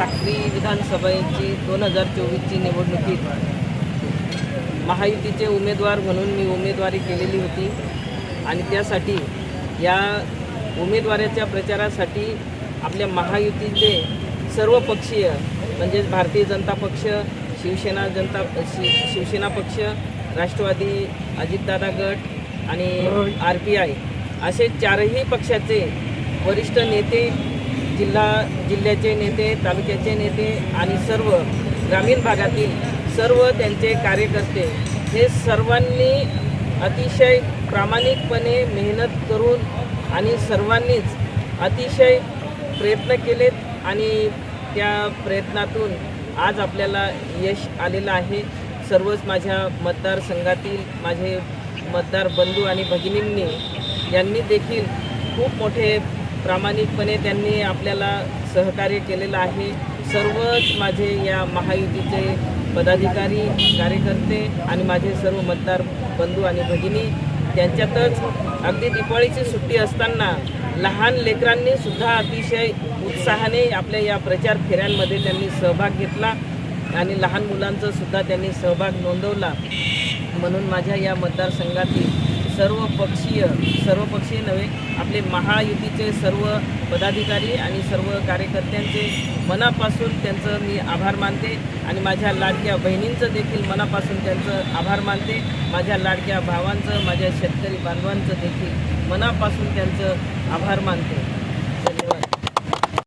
साक्री विधानसभेची दोन हजार चोवीसची निवडणुकीत महायुतीचे उमेदवार म्हणून मी उमेदवारी केलेली होती. आणि त्यासाठी या उमेदवाराच्या प्रचारासाठी आपल्या महायुतीचे सर्व पक्षीय म्हणजेच भारतीय जनता पक्ष शिवसेना जनता शि शिवसेना पक्ष राष्ट्रवादी अजितदादा गट आणि आर पी आय असे चारही पक्षाचे वरिष्ठ नेते जिल्हा जिल्ह्याचे नेते तालुक्याचे नेते आणि सर्व ग्रामीण भागातील सर्व त्यांचे कार्यकर्ते हे सर्वांनी अतिशय प्रामाणिकपणे मेहनत करून आणि सर्वांनीच अतिशय प्रयत्न केलेत आणि त्या प्रयत्नातून आज आपल्याला यश आलेलं आहे. सर्वच माझ्या मतदारसंघातील माझे मतदार बंधू आणि भगिनींनी यांनी देखील खूप मोठे प्रामाणिकपणे त्यांनी आपल्याला सहकार्य केलेलं आहे. सर्वच माझे या महायुतीचे पदाधिकारी कार्यकर्ते आणि माझे सर्व मतदार बंधू आणि भगिनी त्यांच्यातच अगदी दिवाळीची सुट्टी असताना लहान लेकरांनी सुद्धा अतिशय उत्साहाने आपल्या या प्रचार फेऱ्यांमध्ये त्यांनी सहभाग घेतला आणि लहान मुलांचा सुद्धा त्यांनी सहभाग नोंदवला. म्हणून माझ्या या मतदारसंघातील सर्व पक्षीय सर्व पक्षीय नव्हे आपले महायुतीचे सर्व पदाधिकारी आणि सर्व कार्यकर्त्यांचे मनापासून त्यांचं मी आभार मानते आणि माझ्या लाडक्या बहिणींचं देखील मनापासून त्यांचं आभार मानते. माझ्या लाडक्या भावांचं माझ्या शेतकरी बांधवांचं देखील मनापासून त्यांचं आभार मानते.